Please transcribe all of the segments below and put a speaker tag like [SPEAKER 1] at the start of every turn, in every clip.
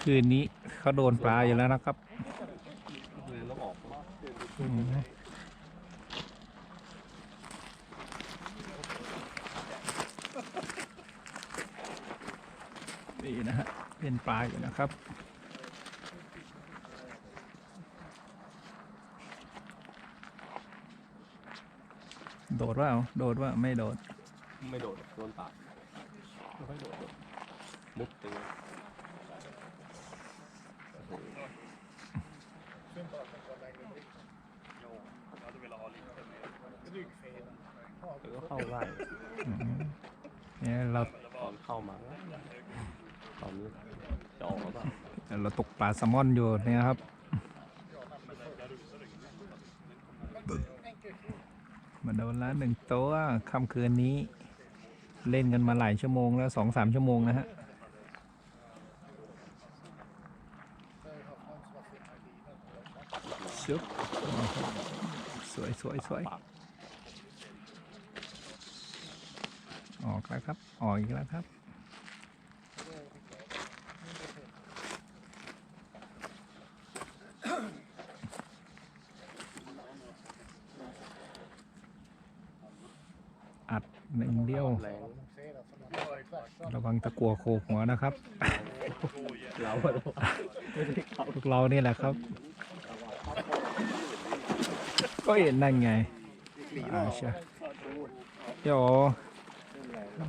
[SPEAKER 1] คืนนี้เขาโดนปลาอยู่แล้วนะครับนี่นะฮะเป็นปลาอยู่นะครับโดดว่าโดดว่าไม่โดด
[SPEAKER 2] ไม่โดด โดนปาไม่โดด มุดไปเลยเออเข้าไล่
[SPEAKER 1] อืมเนี่ยเรา
[SPEAKER 2] ตอนเข้ามาตอนนี้จะออกแล้วเปล่า
[SPEAKER 1] เราตกปลาแซลมอนอยู่เนี่ยครับมาโดนละหนึ่งตัวค่ำคืนนี้ เล่นกันมาหลายชั่วโมงแล้วสองสามชั่วโมงนะฮะ ชุบสวยสวยสวยออกแล้วครับ ออกอีกแล้วครับ อัดหนึ่งเดียว
[SPEAKER 2] แรง
[SPEAKER 1] ระวังตะกัวโคกหัวนะครับ
[SPEAKER 2] เราอะไม่ได้เข้า
[SPEAKER 1] พวกเรานี่แหละครับ ก็เห็นนั่นไงอ่าใช่เดี๋ยว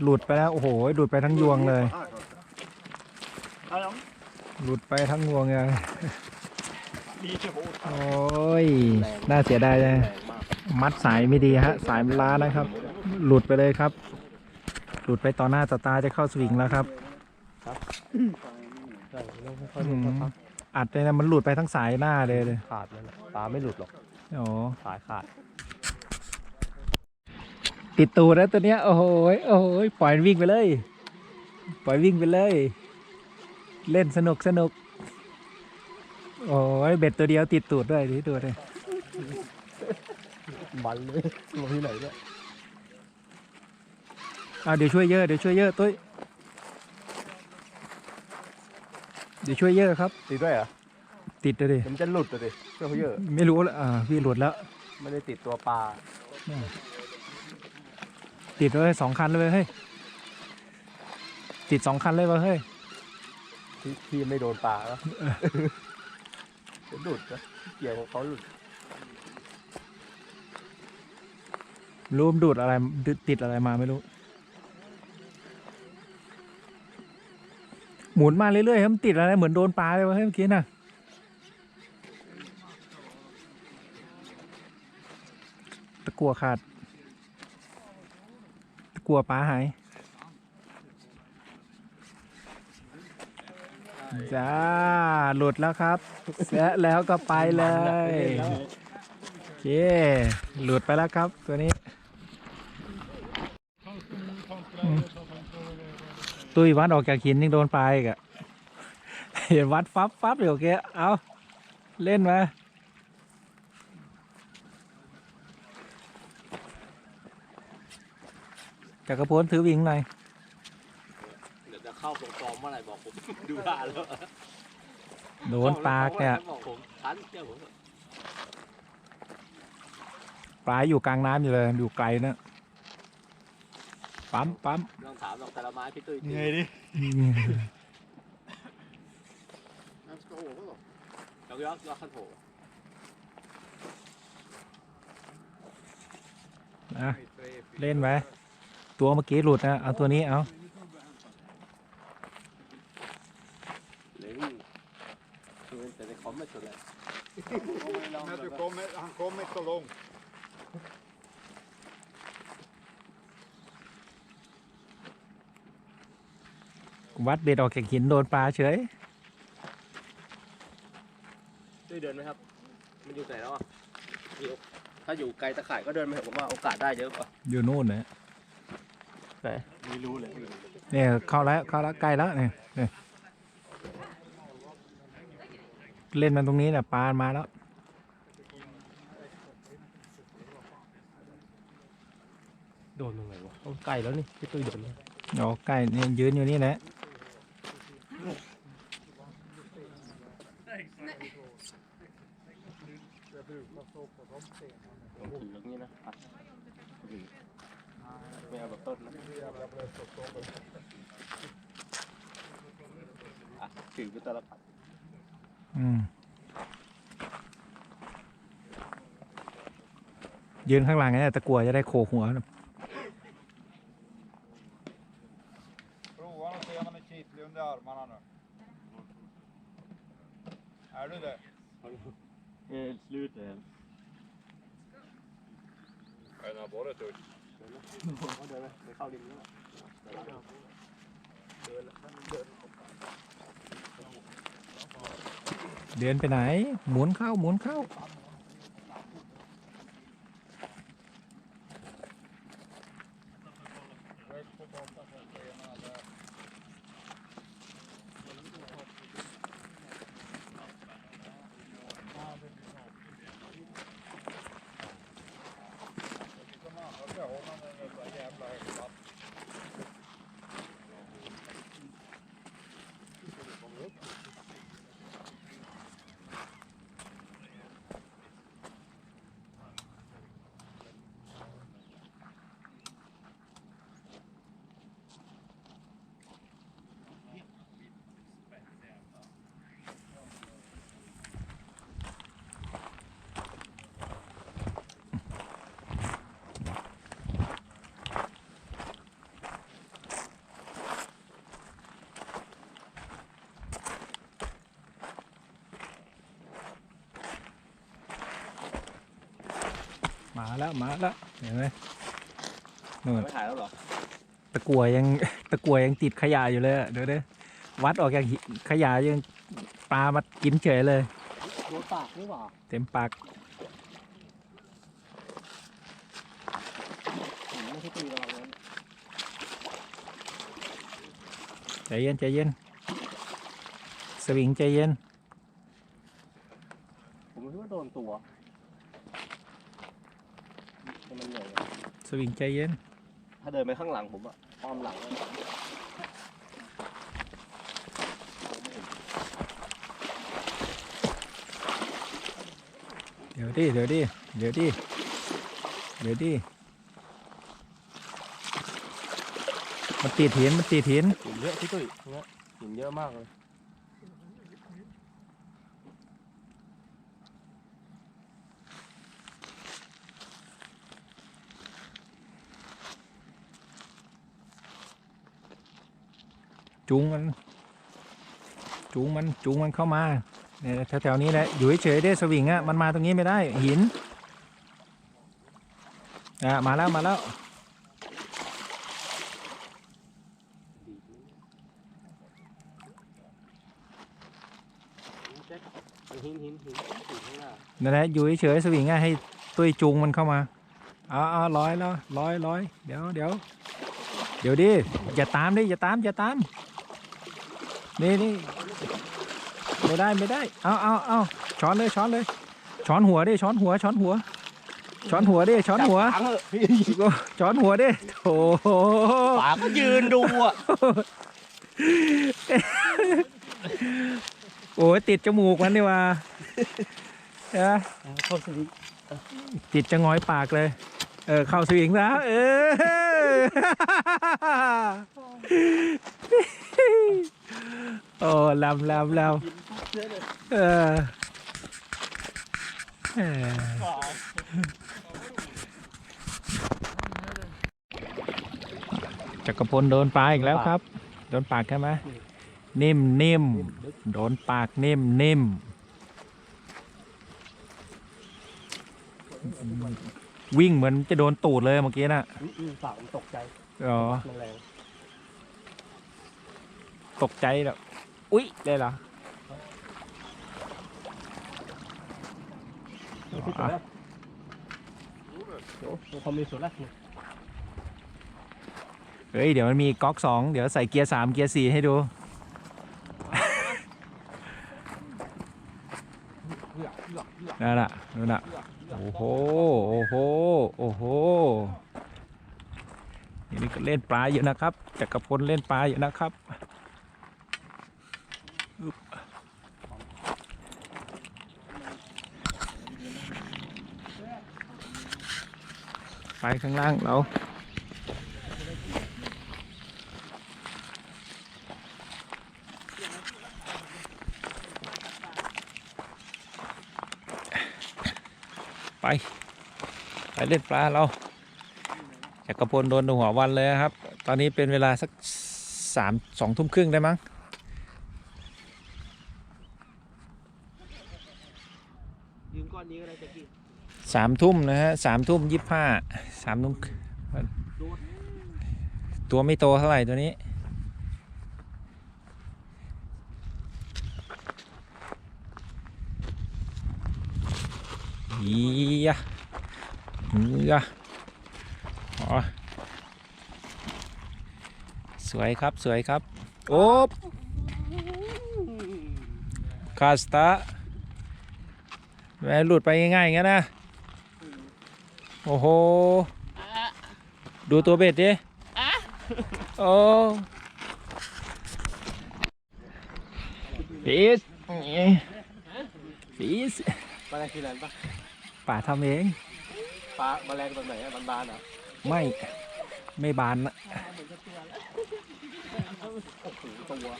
[SPEAKER 1] หลุดไปแล้วโอ้โหหลุดไปทั้งยวงเลย หลุดไปทั้งยวงเลยโอ้ยน่าเสียดายเลย
[SPEAKER 2] มั
[SPEAKER 1] ดสายไม่ดีฮะ สายมันล้านะครับ หลุดไปเลยครับ หลุดไปต่อหน้าต่อตาจะเข้าสวิงแล้วครับ
[SPEAKER 2] ใช่เราไม่ค่อยรู้ครับ
[SPEAKER 1] อัดเลยนะมันหลุดไปทั้งสายหน้าเลยเลย
[SPEAKER 2] ขาดนั่นและปลาไม่หลุดหรอก
[SPEAKER 1] โอ้
[SPEAKER 2] สายขาด
[SPEAKER 1] ติดตูดแล้วตัวเนี้ย โอ้โหยโอ้โหยปล่อยมันวิ่งไปเลย ปล่อยวิ่งไปเลย เล่นสนุกสนุก โอ้ยเบ็ดตัวเดียวติดตูดด้วยดิตัวเลย
[SPEAKER 2] มันเลยลงที่ไหนเนี่ย
[SPEAKER 1] อ่าเดี๋ยวช่วยเยอะเดี๋ยวช่วยเยอะตุ้ยเดี๋ยวช่วยเยอะครับ
[SPEAKER 2] ติดด้วยเหรอ
[SPEAKER 1] ติดเลยดิ
[SPEAKER 2] มันจะหลุดเลยดิเชื่อเขาเยอะ
[SPEAKER 1] ไม่รู้ละอ่าพี่หลุดแล้ว
[SPEAKER 2] ไม่ได้ติดตัวปลา
[SPEAKER 1] ติดเลยสองคันเลยเฮ้ย ติดสองคันเลยวะเฮ้ย
[SPEAKER 2] ที่ที่ไม่โดนปลาแล้วจะหลุดนะเกี่ยวของเขาหลุด
[SPEAKER 1] รู้มนดูดอะไรติดอะไรมาไม่รู้ หมุนมาเรื่อยๆครับมันติดอะไรเหมือนโดนปลาเลยวะเฮ้ยเมื่อกี้น่ะ ตะกัวขาดตะกัวปลาหายจ้าหลุดแล้วครับแซะแล้วก็ไปเลยโอเคหลุดไปแล้วครับตัวนี้ ตุ้ยวัดออกจากหินยังโดนปลาอีกะเห็นวัดฟับฟับอยู่โอเคเอาเล่นมา จักรพลถือวิ่งหน่อย
[SPEAKER 2] เดี๋ยวจะเข้าตรงฟอร์มเมื่อไหร่บอกผม ดูได้แล้ว
[SPEAKER 1] โดนปลาเนี่ย
[SPEAKER 2] บอกผมทันเชื่อผม
[SPEAKER 1] ปลาอยู่กลางน้ำอยู่เลยอยู่ไกลนะปั๊มปั๊ม
[SPEAKER 2] ลองถามลองแต่ละไม้พี่ตุ้ย
[SPEAKER 3] ไงดิ
[SPEAKER 2] ลองย้อนย้อนขั้นโถ
[SPEAKER 1] นะเล่นไหม ตัวเมื่อกี้หลุดนะเอาตัวนี้เอา
[SPEAKER 2] เล้งคือแต่ในคอมไม่สุดเลย
[SPEAKER 3] När du kommer, han kommer så långt.
[SPEAKER 1] วัดเบ็ดออกจากหินโดนปลาเฉย
[SPEAKER 2] ตุ้ยเดินไหมครับ มันอยู่ไหนแล้วอะอยู่ถ้าอยู่ไกลตะข่ายก็เดินไปเถอะผมว่าโอกาสได้เยอะกว่า
[SPEAKER 1] อยู่นู่นนะ
[SPEAKER 2] ไม่รู้เลย
[SPEAKER 1] เนี่ยเข้าแล้วเข้าแล้วใกล้แล้วเนี่ยเนี่ยเล่นมันตรงนี้แหละปลามาแล้ว
[SPEAKER 2] โดนตรงไหนวะใกล้แล้วนี่พี่ตุ้ยโดน
[SPEAKER 1] อ๋อใกล้เนี่ยยืนอยู่นี่แหละ
[SPEAKER 3] Du får stå på de stenarna.
[SPEAKER 2] ผมถืออย่างนี้นะอะถือไม่เอาแบบต้นนะ
[SPEAKER 3] Det är jävla blött att stå på.
[SPEAKER 2] อะถือไปตลปัด
[SPEAKER 1] อืมยืนข้างหลังเนี่ยตะกัวจะได้โขกหัว
[SPEAKER 3] นะ och se om han är kittlig under armarna nu. Är du det?
[SPEAKER 2] เออลืดเลย
[SPEAKER 3] Den har varit tuff.
[SPEAKER 2] เขาเดินไหมไปเข้าดินนี่
[SPEAKER 1] เดิน ไปไหน หมุนเข้าหมุนเข้า แล้วมาแล้วเห็นไหมนู่น
[SPEAKER 2] ไม่ถ่ายแล้วเหรอ
[SPEAKER 1] ตะกัวยังตะกัวยังติดขยะอยู่เลยอะเดี๋ยวเด้วัดออกจากหิขยะยังปลามากินเฉยเลย
[SPEAKER 2] โดนปากนี่หว่า
[SPEAKER 1] เต็มปาก
[SPEAKER 2] อืมไม่ใช่ตีเราเลย
[SPEAKER 1] ใจเย็นใจเย็นสวิงใจเย็น
[SPEAKER 2] ผมคิดว่าโดนตัวแต่มันเหนื่อยอะ
[SPEAKER 1] ส วิงใจเย็น
[SPEAKER 2] ถ้าเดินไปข้างหลังผมอะอ้อมหลังอะ
[SPEAKER 1] เดี๋ยวดิเดี๋ยวดิเดี๋ยวดิเดี๋ยวดิมันติดหินมันติดหิน
[SPEAKER 2] หินเยอะพี่ตุ้ยเนี่ยหินเยอะมากเลย
[SPEAKER 1] จูงมัน จูงมันจูงมันเข้ามาเนี่ยแถวๆนี้แหละอยู่เฉยๆได้สวิงอะมันมาตรงนี้ไม่ได้ หินอะมาแล้วมาแล้ว
[SPEAKER 2] หินหินหินหินข้างหน้า
[SPEAKER 1] นั่นแหละอยู่เฉยๆสวิงอะให้ตุ้ยจูงมันเข้ามาเอาเอาร้อยแล้วร้อยร้อยเดี๋ยวเดี๋ยวเดี๋ยวดิอย่าตามดิอย่าตามอย่าตาม นี่นี่ไม่ได้ไม่ได้ เอาเอาเอาช้อนเลยช้อนเลย ช้อนหัวดิช้อนหัว ช้อนหัว ช้อนหัวดิช้อนหัว
[SPEAKER 2] จับหางเถอะพี่
[SPEAKER 1] ช้อนหัวดิโถ
[SPEAKER 2] ปากก็ยืนดูอะ
[SPEAKER 1] โอ้ยติดจมูกมันนี่ว่าเออ
[SPEAKER 2] เขาสิ
[SPEAKER 1] ติดจะงอยปากเลย เออเข้าสวิงซะเออ โอ้ลำลำลำเออจักรพลโดนปลาอีกแล้วครับ โดนปากใช่ไหมนิ่มนิ่มโดนปากนิ่มนิ่ม วิ่งเหมือนจะโดนตูดเลยเมื่อกี้น่ะ
[SPEAKER 2] ปากมันตกใจ
[SPEAKER 1] อ๋อ
[SPEAKER 2] มันแรง
[SPEAKER 1] ตกใจแบบอุ๊ยได้เหรอ
[SPEAKER 2] พี่ตัวแรกโอ้โหเขามีส่วนแรกนี่
[SPEAKER 1] เฮ้ยเดี๋ยวมันมีก๊อกสองเดี๋ยวใส่เกียร์สามเกียร์สี่ให้ดูนั่นน่ะนั่นน่ะโโอ้โห โอ้โห โอ้โห นี่ก็เล่นปลาเยอะนะครับจักรพลเล่นปลาเยอะนะครับไปข้างล่างเรา ไป ไปเล่นปลาเราจักรพลโดนหัววันเลยครับ ตอนนี้เป็นเวลาสักสามสองทุ่มครึ่งได้มั้ง
[SPEAKER 2] ยืมก้อนนี้ก็ได้จะกี้
[SPEAKER 1] สามทุ่มนะฮะสามทุ่มยี่สิบห้าสามทุ่มตัวไม่โตเท่าไหร่ตัวนี้ อียะ เงืออ๋อสวยครับสวยครับ โอ๊บคาสตาแม่หลุดไปง่ายๆอย่างนั้นนะ โอ้โห ดูตัวเบ็ดดิโอ้ฟิสฟิส
[SPEAKER 2] ปลาอะไรคืออะไรปะ
[SPEAKER 1] ป่าทำเอง
[SPEAKER 2] ปลาแมลงแบบไหนอะบานๆเหรอ
[SPEAKER 1] ไม่ ไม่บานนะ
[SPEAKER 2] โอ้โหตัว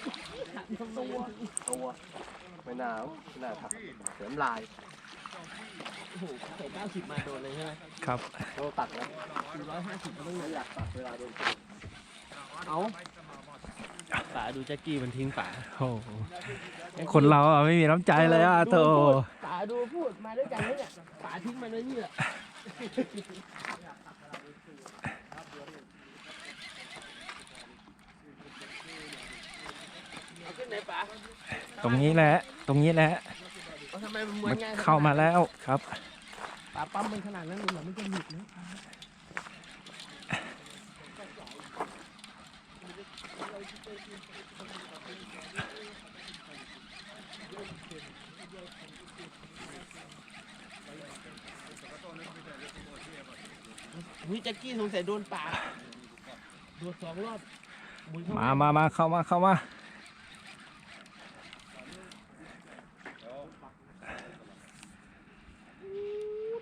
[SPEAKER 2] ตัวตัวไม่น่าไม่น่าถักเสริมลายโอ้โหใส่เก้าสิบมาโดนเลยใช่ไหม
[SPEAKER 1] ครับ
[SPEAKER 2] เราตัดแล้วร้อยห้าสิบมันต้องอยากตัดเวลาโดนตัวเอาป่าดูแจ็คกี้มันทิ้งป่า
[SPEAKER 1] โอ้โหคนเราอะไม่มีน้ำใจเลยอะโถ
[SPEAKER 2] ป่าดูพูดมาด้วยกันเนี่ยป่าทิ้งมันไว้นี่แหละ เอาขึ้นไหนป่า
[SPEAKER 1] ตรงนี้แหละ ตรงนี้แหละ
[SPEAKER 2] เอาทำไมมันม้ว
[SPEAKER 1] มันน
[SPEAKER 2] ง่าย
[SPEAKER 1] เข้ามาแล้วครับ
[SPEAKER 2] ป่าปั๊มมันขนาดนั้นเลยเหรอไม่จะหยุดนะ วิแจ็คกี้สงสัยโดนป่าโดนสองรอบหมุนเข้า
[SPEAKER 1] มามามาเข้ามาเข้ามา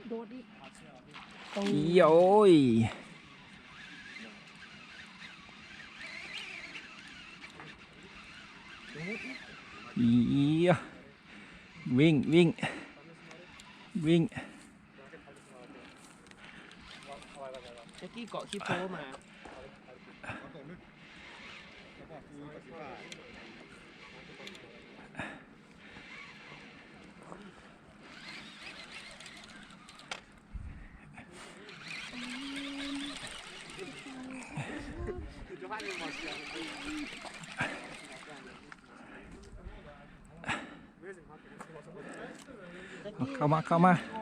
[SPEAKER 2] โดดอีก
[SPEAKER 1] อีโอ้ยอีวิ่งวิ่งวิ่ง
[SPEAKER 2] แจ็คกี้เกาะคลิปโฟมา
[SPEAKER 1] เข้ามาเข้ามา
[SPEAKER 2] เอาป่าไว้ถ่ายวิดีโอให้ป่าเลย
[SPEAKER 1] โอ้โหมุดมุดมุดอย่างเดียว เลยมามามาเข้ามามาเข้ามา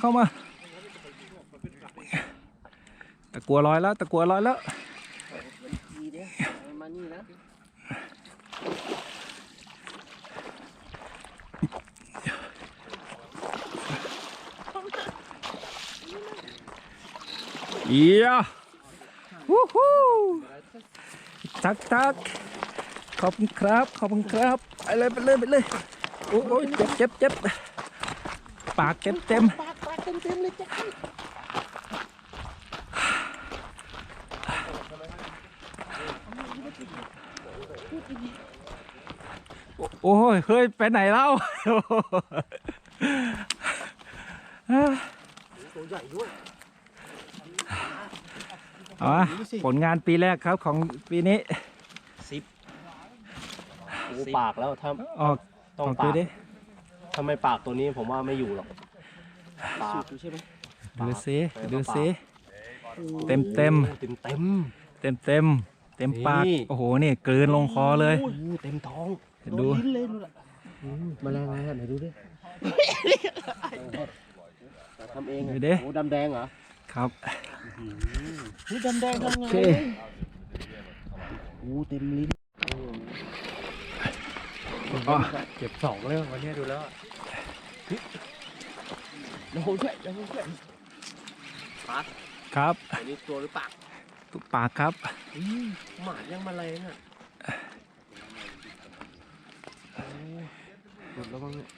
[SPEAKER 1] เข้ามาตะกัวลอยแล้วตะกัวลอยแล้ว
[SPEAKER 2] ดีเด้เอามานี่นะ
[SPEAKER 1] เอียวู้ฮู้ทักทักขอบคุณครับ ขอบคุณครับไปเลยไปเลยไปเลย โอ้ยเจ็บเจ็บเจ็บปากเต็มเต็ม
[SPEAKER 2] ปากปากเต็มเต็มเลยจ็คกี้
[SPEAKER 1] โอ้ยเฮ้ย ไปไหนเล่า
[SPEAKER 2] ตัวใหญ่ด้วย
[SPEAKER 1] เอาวะผลงานปีแรกครับของปีนี้
[SPEAKER 2] สิบโอ้ปากแล้วถ้า
[SPEAKER 1] ออก
[SPEAKER 2] ต้อง
[SPEAKER 1] ออก
[SPEAKER 2] ปา
[SPEAKER 1] ดู
[SPEAKER 2] ก
[SPEAKER 1] ดิ
[SPEAKER 2] ถ้าไม่ปากตัวนี้ผมว่าไม่อยู่หรอกปากใช่ไหม
[SPEAKER 1] ดูสิดูสิเต็มเต็ม
[SPEAKER 2] เต็มเต็ม
[SPEAKER 1] เต็มเต็มเต็มปาก
[SPEAKER 2] นี่
[SPEAKER 1] โอ้โหนี่กลืนลงคอเลย
[SPEAKER 2] โอ้โหเต็มท้อง
[SPEAKER 1] ดู
[SPEAKER 2] โนลิ้นเลยดูละมาแรงอะไรไหนดูดิทำเอง
[SPEAKER 1] ดู
[SPEAKER 2] อะ
[SPEAKER 1] ดิ
[SPEAKER 2] โอ้ดำแดงเหรอ
[SPEAKER 1] ครับ
[SPEAKER 2] นี่ดำแดงทำ
[SPEAKER 1] โอ
[SPEAKER 2] ไง
[SPEAKER 1] เค
[SPEAKER 2] โอ้เต็มลิ้น
[SPEAKER 1] อ๋อ
[SPEAKER 2] เก็บสองเลยวันนี้ดูแล้วอะเฮ้ยแล้วผมช่วยแล้วผมช่วยปัด
[SPEAKER 1] ครับ
[SPEAKER 2] อันนี้ตัวหรือเปล่า
[SPEAKER 1] ตุกปากครับ
[SPEAKER 2] อืมหมายังมาเลยน่ะโอ้หลุดแล้วบ้างเนี่ย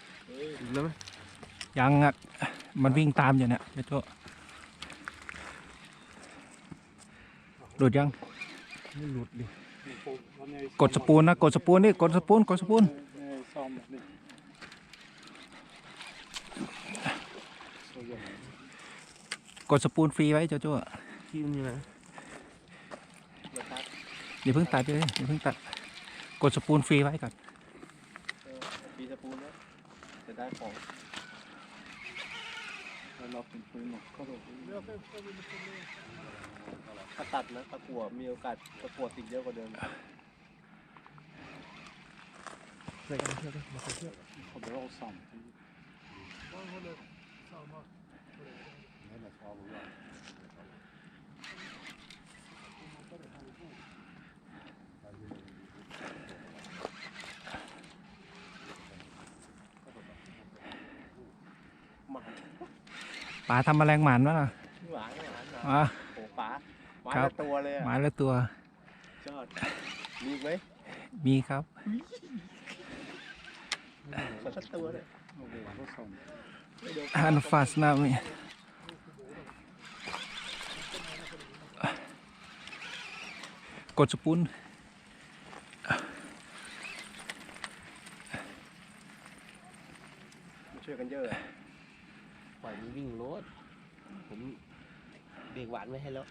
[SPEAKER 2] หลุดแล้วไหม
[SPEAKER 1] ยังอะมันวิ่งตามอยู่เนี่ยเจ้าโจ้ หลุดยัง
[SPEAKER 2] ไม่หลุดดิ
[SPEAKER 1] กดสปูนนะ กดสปูนนี่ กดสปูน กดสปูนกดสปูนฟรีไว้เจ้าโจ้
[SPEAKER 2] ที่มันอยู่ไหน
[SPEAKER 1] อย่าเพิ่งตัดเลยอย่าเพิ่งตัด กดสปูนฟรีไว้ก่อน
[SPEAKER 2] ปีสปูนนะจะได้ของเราเป็นปืนหมดก็โดน ถ้าตัดนะตะกั่วมีโอกาสตะกั่วติดเยอะกว่าเดิมช่วยกันช่วยกันมาช่วยเขาบอกว่าซ่อมหมา
[SPEAKER 1] ป๋าทำแมลงหมันวะล่ะ
[SPEAKER 2] หมาหมาหมา
[SPEAKER 1] อะ
[SPEAKER 2] โอ้ป๋าห มา
[SPEAKER 1] ครับ
[SPEAKER 2] ละตัวเลย
[SPEAKER 1] ห
[SPEAKER 2] อะ
[SPEAKER 1] มาละตัว
[SPEAKER 2] ยอดมีอีกไหม
[SPEAKER 1] มีครับ
[SPEAKER 2] สักสักตัวเลยไม่โดน
[SPEAKER 1] อันฟาสนามีกดสปูน
[SPEAKER 2] มาช่วยกันเยอะอะปล่อยมันวิ่งรถผมเบรกหวานไว้ให้แล้ว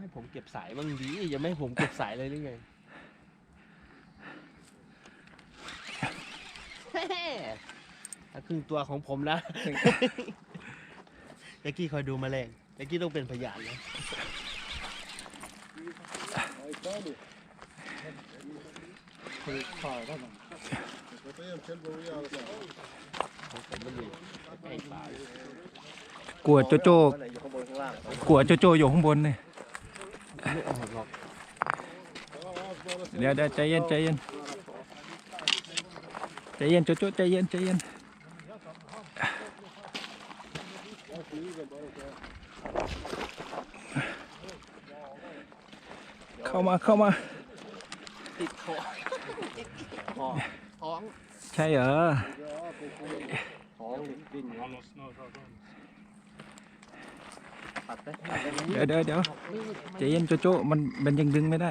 [SPEAKER 2] ให้ผมเก็บสายบ้างดีอย่าไม่ให้ผมเก็บสายเลยหรือไงถ้าครึ่งตัวของผมนะเจ๊กี้คอยดูแมาแรงเจ๊กี้ต้องเป็นพยานนะของผมมันอยู่ใกล้ปลาย
[SPEAKER 1] กลัวโจโจ
[SPEAKER 2] อยู่ข้างบนข้างล่าง
[SPEAKER 1] กลัวโจโจอยู่ข้างบนเนี่ย
[SPEAKER 2] ไม่ออกหรอก
[SPEAKER 1] เดี๋ยวเดี๋ยวใจเย็นใจเย็นใจเย็นโจโจใจเย็นใจเย็นเข้ามาเข้ามา
[SPEAKER 2] ติดคอคอท้อง
[SPEAKER 1] ใช่เหรอ
[SPEAKER 2] ท้องดิ้นอยู่ปัดไป
[SPEAKER 1] เดี๋ยวเดี๋ยวเดี๋ยวใจเย็นโจโจมันมันยังดึงไม่ได้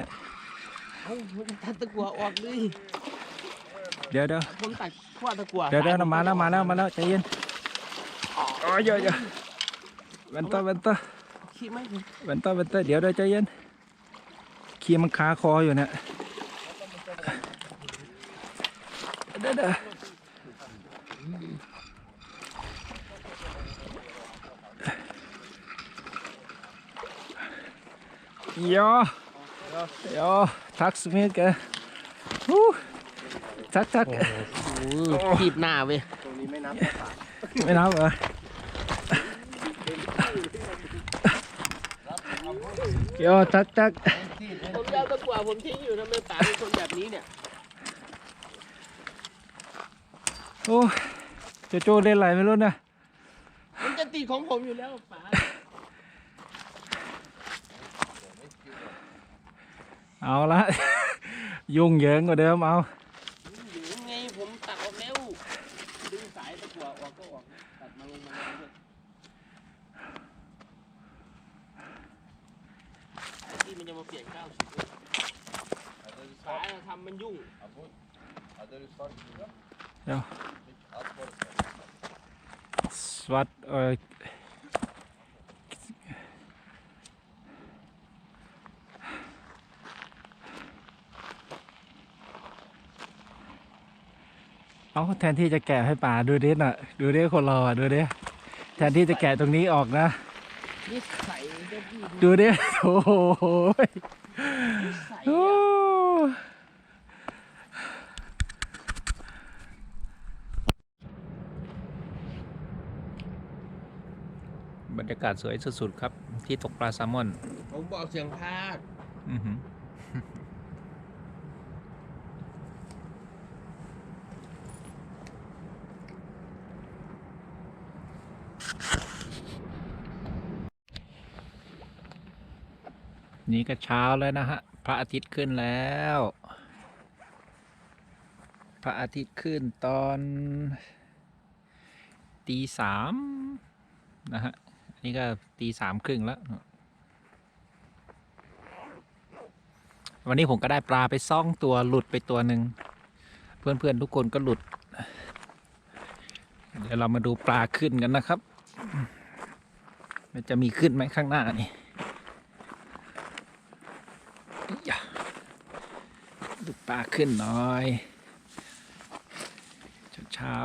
[SPEAKER 2] เอ้ามันตัดตะกัวออกเลย
[SPEAKER 1] เดี๋ยวเดี๋ยว
[SPEAKER 2] ผมตัดขั้วตะกัว
[SPEAKER 1] เดี๋ยวเดี๋ยวมาแล้วมาแล้วมาแล้วใจเย็นอ๋อเยอะเยอะเวนต้าเวนต้า
[SPEAKER 2] ขี้ไหม
[SPEAKER 1] เวนต้าเวนต้าเดี๋ยวเดี๋ยวใจเย็นขี้มันคาคออยู่เนี่ยเดี๋ยวเดี๋ยว ย่อย่อทักสมิธแกฮู้ทักทัก
[SPEAKER 2] ขีบหน้าเว้ย
[SPEAKER 3] ตรงนี้ไม่นับ
[SPEAKER 1] ไม่นับเหรอโยทักทัก
[SPEAKER 2] ผมจะเอาตะกัวผมทิ้งอยู่ทำไมป๋าเป็นคนแบบนี้เนี่ย
[SPEAKER 1] โอ้โจโจเล่นอะไรไม่รู้นะ
[SPEAKER 2] มันจะติดของผมอยู่แล้วป๋า
[SPEAKER 1] เอาละ ยุ่งเหยิงกว่าเดิมเอา
[SPEAKER 2] อยู่ไงผมตัดออกแล้วดึงสายตะกัวออกก็ออกตัดมาลงมาเลยที่มันจะมาเปลี่ยนเก้าสิบสายทำมันยุ่ง
[SPEAKER 1] สวัสดเออ เอาแทนที่จะแกะให้ป่าดูดิน่ะ ดูดิคนเราอะดูดิแทนที่จะแกะตรงนี้ออกนะ
[SPEAKER 2] นี่ใส่เจ้าพี่
[SPEAKER 1] ดูดิโอ้โห
[SPEAKER 2] ใส่
[SPEAKER 1] โอ้
[SPEAKER 2] อะ
[SPEAKER 1] บรรยากาศสวยสุดๆครับ ที่ตกปลาแซลมอน
[SPEAKER 2] ผมบอกเสียงพาก
[SPEAKER 1] อื้อหือ นี่ก็เช้าแล้วนะฮะ พระอาทิตย์ขึ้นแล้ว พระอาทิตย์ขึ้นตอนตีสามนะฮะนนี้ก็ตีสามครึ่งแล้ว วันนี้ผมก็ได้ปลาไปซ่องตัวหลุดไปตัวหนึ่ง เพื่อนๆทุกคนก็หลุด เดี๋ยวเรามาดูปลาขึ้นกันนะครับ มันจะมีขึ้นไหมข้างหน้านี่อิ๊ยะ ดูปลาขึ้นหน่อยเช้า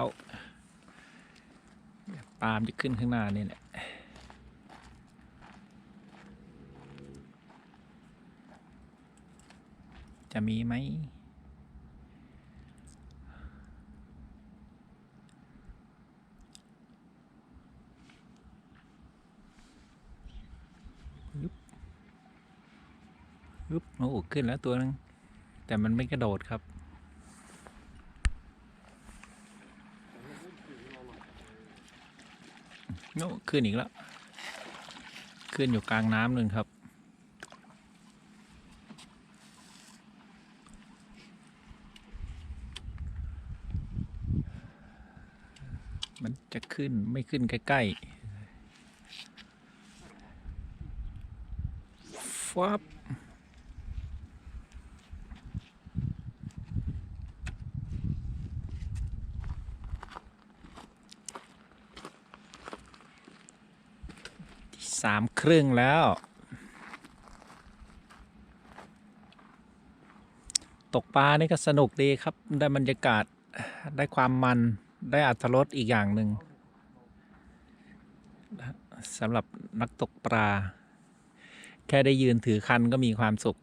[SPEAKER 1] ปลามจะขึ้นข้างหน้านี่แหละจะมีไหมยึบยึบโอ้ขึ้นแล้วตัวนึง แต่มันไม่กระโดดครับโอ้ขึ้นอีกแล้ว ขึ้นอยู่กลางน้ำหนึ่งครับ มันจะขึ้นไม่ขึ้นใกล้ๆ ฟับสามค รึ่งแล้ว ตกปลานี่ก็สนุกดีครับ ได้บรรยากาศได้ความมันได้อัตรสอีกอย่างหนึ่งสำหรับนักตกปลา แค่ได้ยืนถือคันก็มีความสุข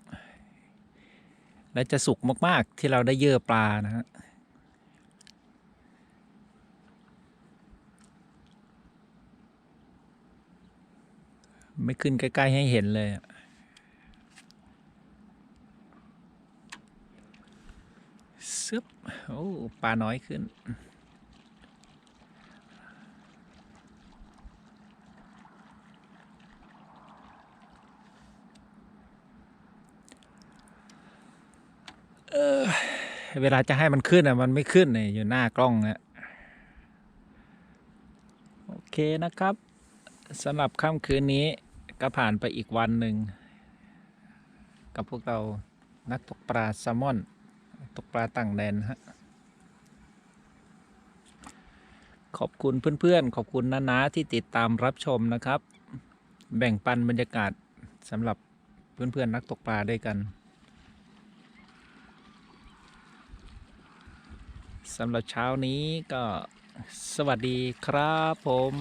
[SPEAKER 1] และจะสุขมาก ๆ ที่เราได้เยื่อปลานะฮะ ไม่ขึ้นใกล้ ๆ ให้เห็นเลยซึบโอ้ปลาน้อยขึ้น เออ เวลาจะให้มันขึ้นอะ มันไม่ขึ้นเนี่ยอยู่หน้ากล้องนะโอเคนะครับสำหรับค่ำคืนนี้ ก็ผ่านไปอีกวันหนึ่ง กับพวกเรานักตกปลาแซลมอน ตกปลาต่างแดนฮะขอบคุณเพื่อนๆ ขอบคุณน้าๆที่ติดตามรับชมนะครับ แบ่งปันบรรยากาศสำหรับเพื่อนๆ นักตกปลาด้วยกันสำหรับเช้านี้ก็สวัสดีครับผม